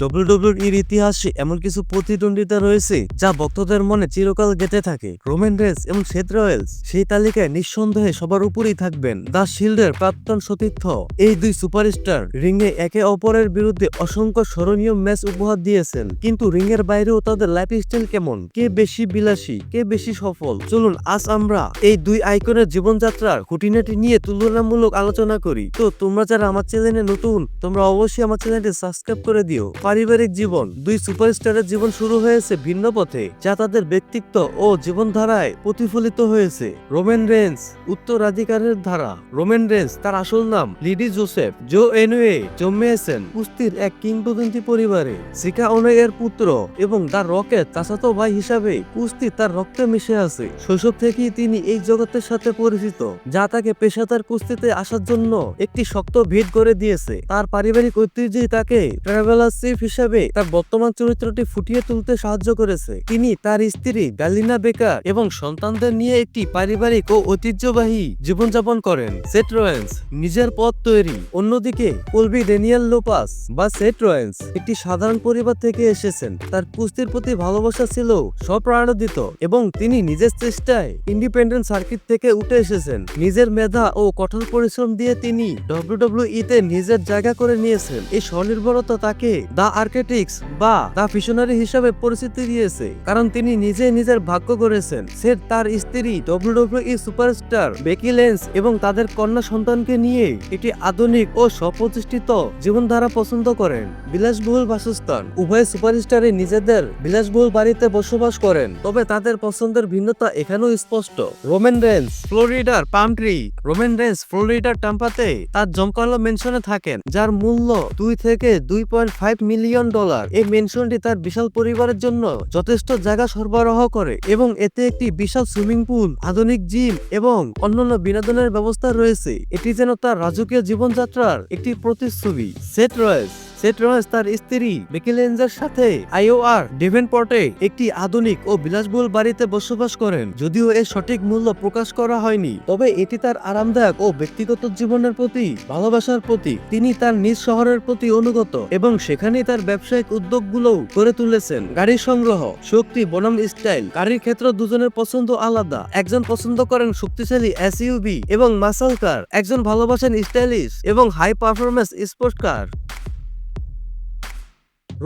ডব্লিউডব্লিউইর ইতিহাসে এমন কিছু প্রতিদ্বন্দ্বিতা রয়েছে যা ভক্তদের মনে চিরকাল গেঁথে থাকে। রোমেন রেন্স এবং সেথ রয়েলস সেই তালিকায় নিঃসন্দেহে সবার উপরেই থাকবেন। দ্য শিল্ডের প্রাক্তন সতীর্থ, এই দুই সুপারস্টার রিংয়ে একে অপরের বিরুদ্ধে অসংখ্য স্মরণীয় ম্যাচ উপহার দিয়েছেন। কিন্তু রিংয়ের বাইরেও তাদের লাইফ স্টাইল কেমন? কে বেশি বিলাসী? কে বেশি সফল? চলুন আজ আমরা এই দুই আইকনের জীবনযাত্রার খুঁটিনাটি নিয়ে তুলনামূলক আলোচনা করি। তো তোমরা যারা আমার চ্যানেলে নতুন, তোমরা অবশ্যই আমার চ্যানেলটি সাবস্ক্রাইব করে দিও। পারিবারিক জীবন। দুই সুপারস্টারের জীবন শুরু হয়েছে ভিন্ন পথে, যা তাদের ব্যক্তিত্ব ও জীবনধারায় প্রতিফলিত হয়েছে। রোমেন রেন্স উত্তরাধিকারের ধারা। রোমেন রেন্স তার আসল নাম লিডি জোসেফ। জো এনুয়ে জন্মেছেন কুস্তির এক কিংবদন্তি পরিবারে। সিকা ওনেগের পুত্র এবং তার রকেট চাচাতো ভাই হিসাবে কুস্তি তার রক্তে মিশে আছে। শৈশব থেকেই তিনি এই জগতের সাথে পরিচিত, যা তাকে পেশাদার কুস্তিতে আসার জন্য একটি শক্ত ভিত করে দিয়েছে। তার পারিবারিক ঐতিহ্যই তাকে ট্রাভেলার চিফ হিসাবে তার বর্তমান চরিত্রটি ফুটিয়ে তুলতে সাহায্য করেছে। তিনি তার স্ত্রী গালিনা বেকার এবং সন্তানদের নিয়ে একটি পারিবারিক ও ঐতিহ্যবাহী জীবনযাপন করেন। সেট রয়েন্স নিজের পথ তৈরি। অন্যদিকে কলবি ডেনিয়েল লোপাস বা সেট রয়েন্স একটি সাধারণ পরিবার থেকে এসেছেন। তার কুস্তির প্রতি ভালোবাসা ছিল স্বপ্রাণোদিত এবং তিনি নিজের চেষ্টায় ইন্ডিপেন্ডেন্ট সার্কিট থেকে উঠে এসেছেন। নিজের মেধা ও কঠোর পরিশ্রম দিয়ে তিনি ডব্লিউডব্লিউ তে নিজের জায়গা করে নিয়েছেন। এই স্বনির্ভরতা তাকে দা আর্কেটিক্স বা দা ভিশনারি হিসাবে পরিচিতি দিয়েছে, কারণ তিনি নিজে নিজের ভাগ্য করেছেন সেট তার স্ত্রী ডব্লিউডব্লিউ সুপারস্টার বেকি লেন্স এবং তাদের কন্যা সন্তানকে নিয়ে একটি আধুনিক ও স্বপ্রতিষ্ঠিত জীবনধারা পছন্দ করেন। বিলাসবহুল বাসস্থান। উভয় সুপারস্টারই নিজেদের বিলাসবহুল বাড়িতে বসবাস করেন, তবে তাদের পছন্দের ভিন্নতা এখানেও স্পষ্ট। রোমেন রেন্স ফ্লোরিডার পামট্রি রোমেন রেন্স ফ্লোরিডার টাম্পাতে তার জমকালো মেনশনে থাকেন, যার মূল্য দুই থেকে দুই পয়েন্ট ফাইভ মিলিয়ন ডলার। এই মেনশনটি তার বিশাল পরিবারের জন্য যথেষ্ট জায়গা সরবরাহ করে এবং এতে একটি বিশাল সুইমিং পুল, আধুনিক জিম এবং অন্যান্য বিনোদনের ব্যবস্থা রয়েছে। এটি যেন তার রাজকীয় জীবনযাত্রার একটি প্রতিচ্ছবি। সেট রয়েস সেট রয়েস তার স্ত্রী বেকি লেন্সের সাথে আইওআর ডেভেনপোর্টে একটি আধুনিক ও বিলাসবহুল বাড়িতে বসবাস করেন। যদিও এর সঠিক মূল্য প্রকাশ করা হয়নি, তবে এটি তার আরামদায়ক ও ব্যক্তিগত জীবনের প্রতি, ভালোবাসার প্রতি, তিনি তার নিজ শহরের প্রতি অনুগত এবং সেখানেই তার ব্যবসায়িক উদ্যোগগুলো গড়ে তুলেছেন। গাড়ি সংগ্রহ, শক্তি, বনাম স্টাইল, গাড়ির ক্ষেত্রে দুজনের পছন্দ আলাদা। একজন পছন্দ করেন শক্তিশালী এসইউভি এবং মাসল কার। একজন ভালোবাসেন স্টাইলিশ এবং high performance sports car.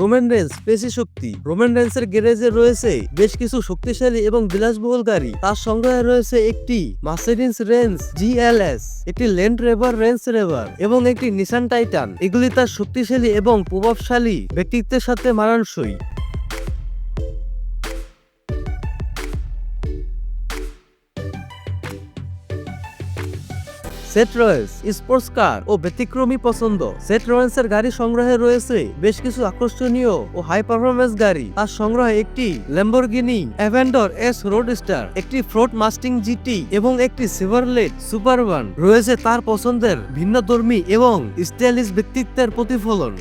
Roman Reigns পেশি শক্তি। রোমেন রেন্সের গ্যারেজে রয়েছে বেশ কিছু শক্তিশালী এবং বিলাসবহুল গাড়ি। তার সংগ্রহে রয়েছে একটি মার্সিডিস রেঞ্জ জিএলএস একটি ল্যান্ড রেভার রেঞ্জ রেভার এবং একটি নিসান টাইটান এগুলি তার শক্তিশালী এবং প্রভাবশালী ব্যক্তিত্বের সাথে মানানসই। সেট রয়েস, স্পোর্টস কার ও ব্যতিক্রমী পছন্দ। সেট রয়েন্সের গাড়ি সংগ্রহে রয়েছে বেশ কিছু আকর্ষণীয় ও হাই পারফরমেন্স গাড়ি। তার সংগ্রহে একটি Lamborghini Aventador S roadster একটি ফ্রোট মাস্টিং জিটি এবং একটি সিভারলেট সুপারওয়ান রয়েছে তার পছন্দের ভিন্নধর্মী এবং স্টাইলিশ ব্যক্তিত্বের প্রতিফলন।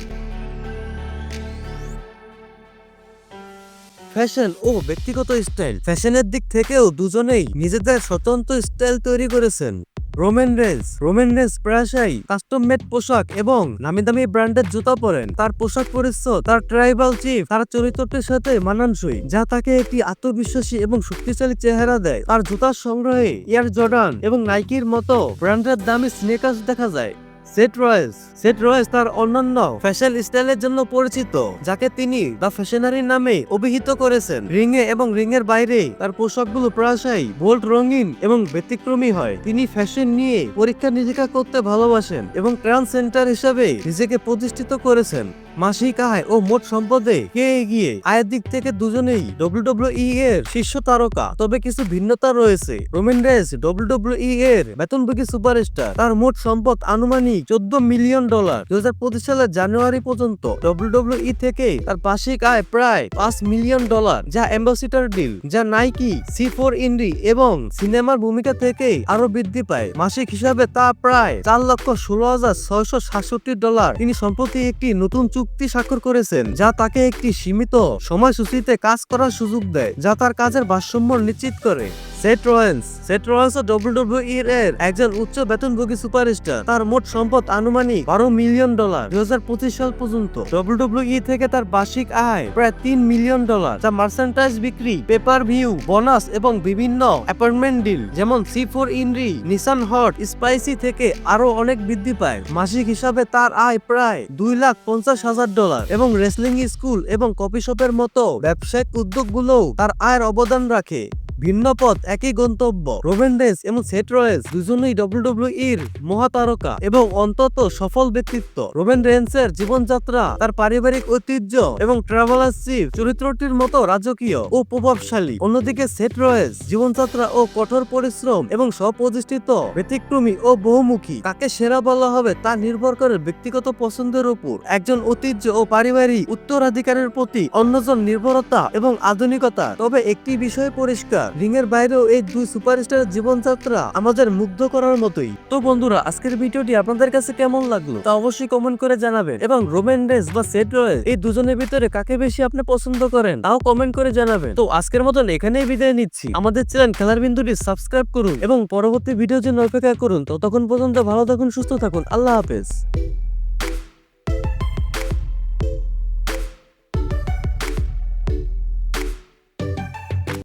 ফ্যাশন ও ব্যক্তিগত স্টাইল। ফ্যাশনের দিক থেকেও দুজনেই নিজেদের স্বতন্ত্র স্টাইল তৈরি করেছেন। রোমেন রেস রোমেন রেস প্রায়শই কাস্টম মেড পোশাক এবং নামি দামি ব্র্যান্ডের জুতা পরেন। তার পোশাক পরিচ্ছদ, তার ট্রাইবাল চিফ তার চরিত্রটির সাথে মানানসই, যা তাকে একটি আত্মবিশ্বাসী এবং শক্তিশালী চেহারা দেয়। তার জুতার সংগ্রহে এয়ার জর্ডান এবং নাইকির মতো ব্র্যান্ডের দামি স্নেকার্স দেখা যায়। সেট রয়েস। সেট রয়েস তার অন্যান্য ফ্যাশন স্টাইলের জন্য পরিচিত, যাকে তিনি দ্য ফ্যাশনারি নামে অভিহিত করেছেন। রিং এ এবং রিং এর বাইরে তার পোশাকগুলো প্রায়শই বোল্ড রঙিন এবং ব্যতিক্রমী হয়। তিনি ফ্যাশন নিয়ে পরীক্ষা নিরীক্ষা করতে ভালোবাসেন এবং ক্রাউন সেন্টার হিসাবে নিজেকে প্রতিষ্ঠিত করেছেন। মাসিক আয় ও মোট সম্পদে কে এগিয়ে? আয়ের দিক থেকে দুজনেই ডব্লিউডব্লিউই এর শীর্ষ তারকা। তবে কিছু ভিন্নতা রয়েছে। রোমেন রেস ডব্লিউডব্লিউই এর বেতনভোগী সুপারস্টার। তার মোট সম্পদ আনুমানিক চোদ্দ মিলিয়ন ডলার। দু সালের জানুয়ারি পর্যন্ত ডব্লিউডব্লিউই থেকে তার বার্ষিক আয় প্রায় পাঁচ মিলিয়ন ডলার, যা অ্যাম্বাসিডার ডিল, যা নাইকি, সি ফোর ইন্ডি এবং সিনেমার ভূমিকা থেকে আরও বৃদ্ধি পায়। মাসিক হিসাবে তা প্রায় চার লক্ষ ষোলো হাজার ছয়শো সাতষট্টি ডলার। তিনি সম্প্রতি একটি নতুন চুক্তি স্বাক্ষর করেছেন, যা তাকে একটি সীমিত সময়সূচিতে কাজ করার সুযোগ দেয়, যা তার কাজের ভারসাম্য নিশ্চিত করে। Seth Rollins Seth Rollins WWE এর একজন উচ্চ বেতনভোগী সুপারস্টার। তার মোট সম্পদ আনুমানিক বারো মিলিয়ন ডলার। দু হাজার পঁচিশ সাল পর্যন্ত ডব্লিউডব্লিউ থেকে তার বার্ষিক আয় প্রায় তিন মিলিয়ন ডলার। যা মার্সেন্টাইজ বিক্রি, পেপার ভিউ, বোনাস এবং বিভিন্ন অ্যাপয়েন্টমেন্ট ডিল, যেমন C four ইনরি Nissan hot spicy থেকে আরও অনেক বৃদ্ধি পায়। মাসিক হিসাবে তার আয় প্রায় দুই লাখ পঞ্চাশ হাজার ডলার এবং রেসলিং স্কুল এবং কফি শপের মতো ব্যবসায়িক উদ্যোগগুলোও তার আয়ের অবদান রাখে। ভিন্ন পথ একই গন্তব্য। রোবেন রেস এবং সেট রয়েস দুজনেই ডব্লিউডব্লিউ ইর মহাতারকা এবং অন্তত সফল ব্যক্তিত্ব। রোবেন রেন্সের জীবনযাত্রা, তার পারিবারিক ঐতিহ্য এবং ট্রাভেলারশিপ চরিত্রটির মতো রাজকীয় ও প্রভাবশালী। অন্যদিকে সেট রয়েস জীবনযাত্রা ও কঠোর পরিশ্রম এবং স্বপ্রতিষ্ঠিত, ব্যতিক্রমী ও বহুমুখী। কাকে সেরা বলা হবে তা নির্ভর করে ব্যক্তিগত পছন্দের উপর। একজন ঐতিহ্য ও পারিবারিক উত্তরাধিকারের প্রতি অন্যজন নির্ভরতা এবং আধুনিকতা। তবে একটি বিষয় পরিষ্কার রিং এর বাইরেও এই দুই সুপারস্টারের জীবনযাত্রা আমাদের মুগ্ধ করার মতোই। তো বন্ধুরা, আজকের ভিডিওটি আপনাদের কাছে কেমন লাগল তা অবশ্যই কমেন্ট করে জানাবেন। এবং রোমেন রেস বা সেট রয়েস এই দুজনের ভিতরে কাকে বেশি আপনি পছন্দ করেন তাও কমেন্ট করে জানাবেন। তো আজকের মতন এখানেই বিদায় নিচ্ছি। আমাদের চ্যানেল খেলার বিন্দুটি সাবস্ক্রাইব করুন এবং পরবর্তী ভিডিওর জন্য অপেক্ষা করুন। ততক্ষণ পর্যন্ত ভালো থাকুন, সুস্থ থাকুন। আল্লাহ হাফেজ।